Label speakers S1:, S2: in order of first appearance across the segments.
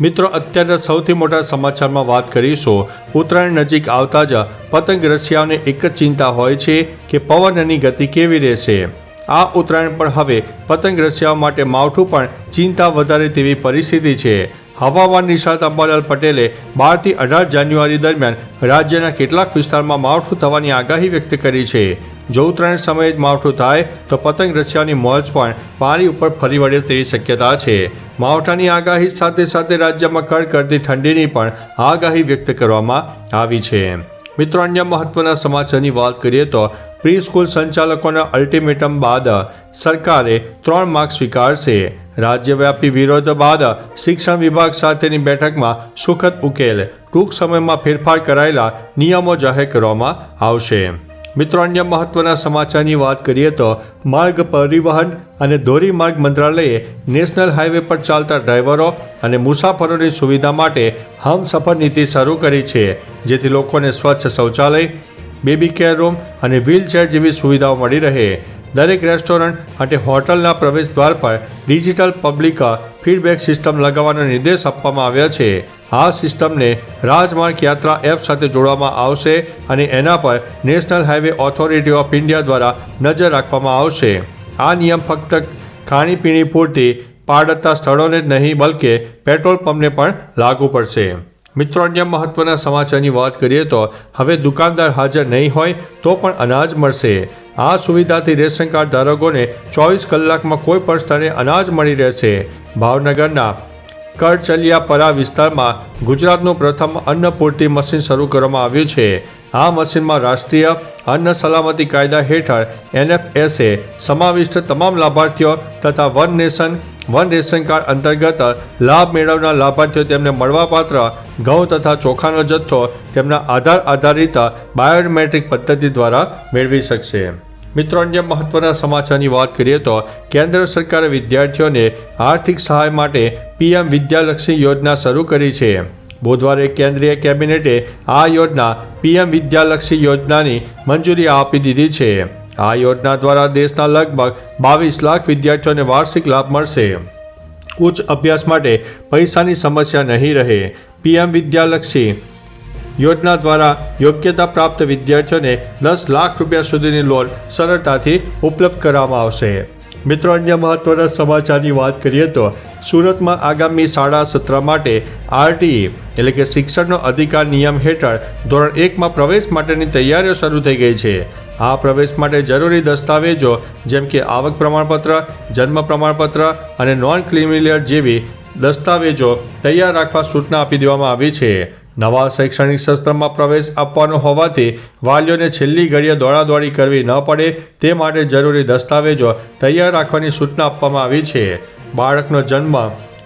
S1: મિત્રો, અત્યારના સૌથી મોટા સમાચારમાં વાત કરીશું. ઉત્તરાયણ નજીક આવતા જ પતંગ રસિયાઓને એક જ ચિંતા હોય છે કે પવનની ગતિ કેવી રહેશે. આ ઉત્તરાયણ પણ હવે પતંગ રસિયાઓ માટે માવઠું પણ ચિંતા વધારે તેવી પરિસ્થિતિ છે. હવામાન નિષ્ણાત અંબાલાલ પટેલે બારથી અઢાર જાન્યુઆરી દરમિયાન રાજ્યના કેટલાક વિસ્તારમાં માવઠું થવાની આગાહી વ્યક્ત કરી છે. જો ઉત્તરાયણ સમયે જ માવઠું થાય, તો પતંગ રસિયાની મોજ પણ પાણી ઉપર ફરી વળે તેવી શક્યતા છે. માવઠાની આગાહી સાથે સાથે રાજ્યમાં કડકડતી ઠંડીની પણ આગાહી વ્યક્ત કરવામાં આવી છે. મિત્રો, અન્ય મહત્વના સમાચારની વાત કરીએ તો પ્રી સ્કૂલ સંચાલકોના અલ્ટિમેટમ બાદ સરકારે ત્રણ માર્ક સ્વીકારશે. રાજ્યવ્યાપી વિરોધ બાદ શિક્ષણ વિભાગ સાથેની બેઠકમાં સુખદ ઉકેલ. ટૂંક સમયમાં ફેરફાર કરાયેલા નિયમો જાહેર કરવામાં આવશે. મિત્રો, અન્ય મહત્વના સમાચારની વાત કરીએ તો માર્ગ પરિવહન અને ધોરીમાર્ગ મંત્રાલયે નેશનલ હાઈવે પર ચાલતા ડ્રાઈવરો અને મુસાફરોની સુવિધા માટે હમસફર નીતિ શરૂ કરી છે, જેથી લોકોને સ્વચ્છ શૌચાલય, બેબી કેર રૂમ અને વ્હીલચેર જેવી સુવિધાઓ મળી રહે. દરેક રેસ્ટોરન્ટ અને હોટલના પ્રવેશ દ્વાર પર ડિજિટલ પબ્લિક ફીડબેક સિસ્ટમ લગાવવાનો નિર્દેશ આપવામાં આવ્યો છે. આ સિસ્ટમને રાજમાર્ગ યાત્રા એપ સાથે જોડવામાં આવશે અને એના પર national highway authority of India દ્વારા નજર રાખવામાં આવશે. આ નિયમ ફક્ત ખાણીપીણી પૂરતી પાડતા સ્થળોને જ નહીં, બલકે પેટ્રોલ પંપને પણ લાગુ પડશે. મિત્રો, અન્ય મહત્વના સમાચારની વાત કરીએ તો હવે દુકાનદાર હાજર નહીં હોય તો પણ અનાજ મળશે. આ સુવિધાથી રેશન કાર્ડ ધારકોને ચોવીસ કલાકમાં કોઈ પણ સ્થળે અનાજ મળી રહેશે. ભાવનગરના કરચલિયાપરા વિસ્તારમાં ગુજરાતનું પ્રથમ અન્નપૂર્તિ મશીન શરૂ કરવામાં આવ્યું છે. આ મશીનમાં રાષ્ટ્રીય અન્ન સલામતી કાયદા હેઠળ એનએફએસએ સમાવિષ્ટ તમામ લાભાર્થીઓ તથા one nation, one ration card અંતર્ગત લાભ મેળવનાર લાભાર્થીઓ તેમને મળવાપાત્ર ઘઉં તથા ચોખાનો જથ્થો તેમના આધાર આધારિત બાયોમેટ્રિક પદ્ધતિ દ્વારા મેળવી શકશે. મિત્રો, અન્ય મહત્વના સમાચારની વાત કરીએ તો કેન્દ્ર સરકારે વિદ્યાર્થીઓને આર્થિક સહાય માટે પીએમ વિદ્યાલક્ષી યોજના શરૂ કરી છે. બુધવારે કેન્દ્રીય કેબિનેટે આ યોજના પીએમ વિદ્યાલક્ષી યોજનાની મંજૂરી આપી દીધી છે. આ યોજના દ્વારા દેશના લગભગ બાવીસ લાખ વિદ્યાર્થીઓને વાર્ષિક લાભ મળશે. ઉચ્ચ અભ્યાસ માટે પૈસાની સમસ્યા નહીં રહે. પીએમ વિદ્યાલક્ષી યોજના દ્વારા યોગ્યતા પ્રાપ્ત વિદ્યાર્થીઓને દસ લાખ રૂપિયા સુધીની લોન સરળતાથી ઉપલબ્ધ કરવામાં આવશે. મિત્રો, અન્ય મહત્વના સમાચારની વાત કરીએ તો સુરતમાં આગામી શાળા સત્ર માટે આરટીઈ, એટલે કે શિક્ષણનો અધિકાર નિયમ હેઠળ ધોરણ એકમાં પ્રવેશ માટેની તૈયારીઓ શરૂ થઈ ગઈ છે. આ પ્રવેશ માટે જરૂરી દસ્તાવેજો જેમ કે આવક પ્રમાણપત્ર, જન્મ પ્રમાણપત્ર અને નોન ક્રિમિલિયર જેવી દસ્તાવેજો તૈયાર રાખવા સૂચના આપી દેવામાં આવી છે. નવા શૈક્ષણિક શસ્ત્રમાં પ્રવેશ આપવાનો હોવાથી વાલીઓને છેલ્લી ઘડીએ દોડાદોડી કરવી ન પડે તે માટે જરૂરી દસ્તાવેજો તૈયાર રાખવાની સૂચના આપવામાં આવી છે. બાળકનો જન્મ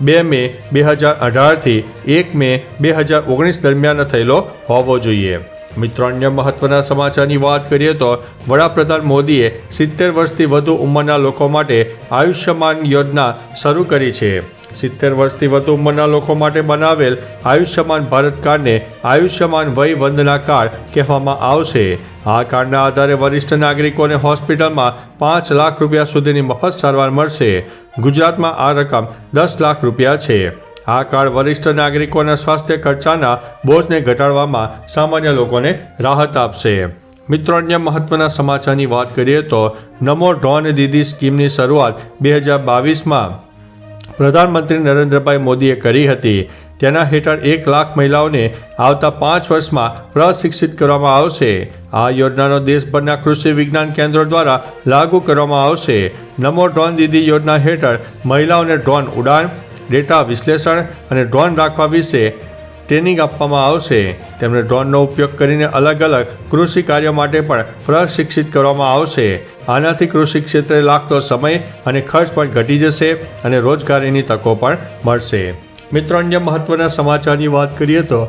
S1: બે મે બે હજાર અઢારથી એક મે બે હજાર ઓગણીસ દરમિયાન થયેલો હોવો જોઈએ. મિત્રો, અન્ય મહત્વના સમાચારની વાત કરીએ તો વડાપ્રધાન મોદીએ સિત્તેર વર્ષથી વધુ ઉંમરના લોકો માટે આયુષ્યમાન યોજના શરૂ કરી છે. સિત્તેર વર્ષથી વધુ ઉંમરના લોકો માટે બનાવેલ આયુષ્યમાન ભારત કાર્ડને આયુષ્યમાન વય વંદના કાર્ડ કહેવામાં આવશે. આ કાર્ડના આધારે વરિષ્ઠ નાગરિકોને હોસ્પિટલમાં પાંચ લાખ રૂપિયા સુધીની મફત સારવાર મળશે. ગુજરાતમાં આ રકમ દસ લાખ રૂપિયા છે. આ કાળ વરિષ્ઠ નાગરિકોના સ્વાસ્થ્ય ખર્ચાના બોજને ઘટાડવામાં સામાન્ય લોકોને રાહત આપશે. મિત્રો, અન્ય મહત્વના સમાચારની વાત કરીએ તો નમો ડ્રોન દીદી સ્કીમની શરૂઆત બે હજાર બાવીસમાં પ્રધાનમંત્રી નરેન્દ્રભાઈ મોદીએ કરી હતી. તેના હેઠળ એક લાખ મહિલાઓને આવતા પાંચ વર્ષમાં પ્રશિક્ષિત કરવામાં આવશે. આ યોજનાનો દેશભરના કૃષિ વિજ્ઞાન કેન્દ્રો દ્વારા લાગુ કરવામાં આવશે. નમો ડ્રોન દીદી યોજના હેઠળ મહિલાઓને ડ્રોન ઉડાન ડેટા વિશ્લેષણ અને ડ્રોન રાખવા વિશે ટ્રેનિંગ આપવામાં આવશે. તેમને ડ્રોનનો ઉપયોગ કરીને અલગ અલગ કૃષિ કાર્ય માટે પણ પ્રશિક્ષિત કરવામાં આવશે. આનાથી કૃષિ ક્ષેત્રે લાગતો સમય અને ખર્ચ પણ ઘટી જશે અને રોજગારીની તકો પણ મળશે. મિત્રો, અન્ય મહત્વના સમાચારની વાત કરીએ તો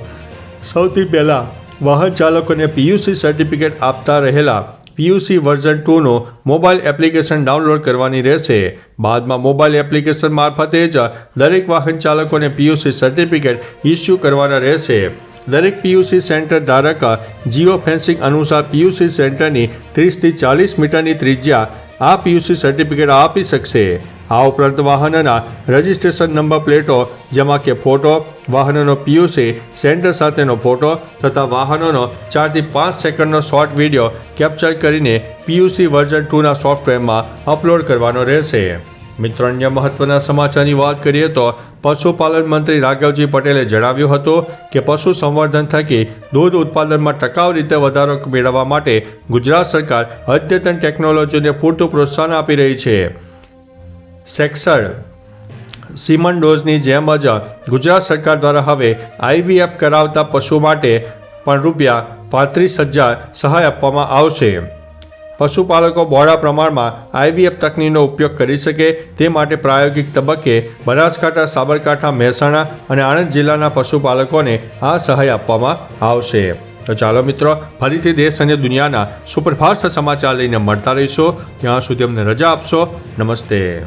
S1: સૌથી પહેલાં વાહન ચાલકોને પીયુસી સર્ટિફિકેટ આપતા રહેલા પીયુસી વર્ઝન ટુનો મોબાઈલ એપ્લિકેશન ડાઉનલોડ કરવાની રહેશે. બાદમાં મોબાઈલ એપ્લિકેશન મારફતે જ દરેક વાહન ચાલકોને પીયુસી સર્ટિફિકેટ ઇસ્યુ કરવાના રહેશે. દરેક પીયુસી સેન્ટર ધારક જીઓ ફેન્સિંગ અનુસાર પીયુસી સેન્ટરની ત્રીસથી ચાલીસ મીટરની ત્રિજ્યા આ પીયુસી સર્ટિફિકેટ આપી શકશે. આ ઉપરાંત વાહનના રજિસ્ટ્રેશન નંબર પ્લેટો, જેમાં કે ફોટો, વાહનનો પીયુસી સેન્ટર સાથેનો ફોટો તથા વાહનોનો ચારથી પાંચ સેકન્ડનો શોર્ટ વીડિયો કેપ્ચર કરીને પીયુસી વર્ઝન ટુના સોફ્ટવેરમાં અપલોડ કરવાનો રહેશે. મિત્રો, અન્ય મહત્વના સમાચારની વાત કરીએ તો પશુપાલન મંત્રી રાઘવજી પટેલે જણાવ્યું હતું કે પશુ સંવર્ધન થકી દૂધ ઉત્પાદનમાં ટકાઉ રીતે વધારો મેળવવા માટે ગુજરાત સરકાર અદ્યતન ટેકનોલોજીને પૂરતું પ્રોત્સાહન આપી રહી છે. સેક્સર. સીમન ડોઝની જેમ જ ગુજરાત સરકાર દ્વારા હવે આઈવીએફ કરાવતા પશુ માટે પણ રૂપિયા પાંત્રીસ હજાર સહાય આપવામાં આવશે. પશુપાલકો બહોળા પ્રમાણમાં આઈવીએફ તકનીકનો ઉપયોગ કરી શકે તે માટે પ્રાયોગિક તબક્કે બનાસકાંઠા, સાબરકાંઠા, મહેસાણા અને આણંદ જિલ્લાના પશુપાલકોને આ સહાય આપવામાં આવશે. તો ચાલો મિત્રો, ફરીથી દેશ અને દુનિયાના સુપરફાસ્ટ સમાચાર લઈને મળતા રહીશો. ત્યાં સુધી અમને રજા આપશો. નમસ્તે.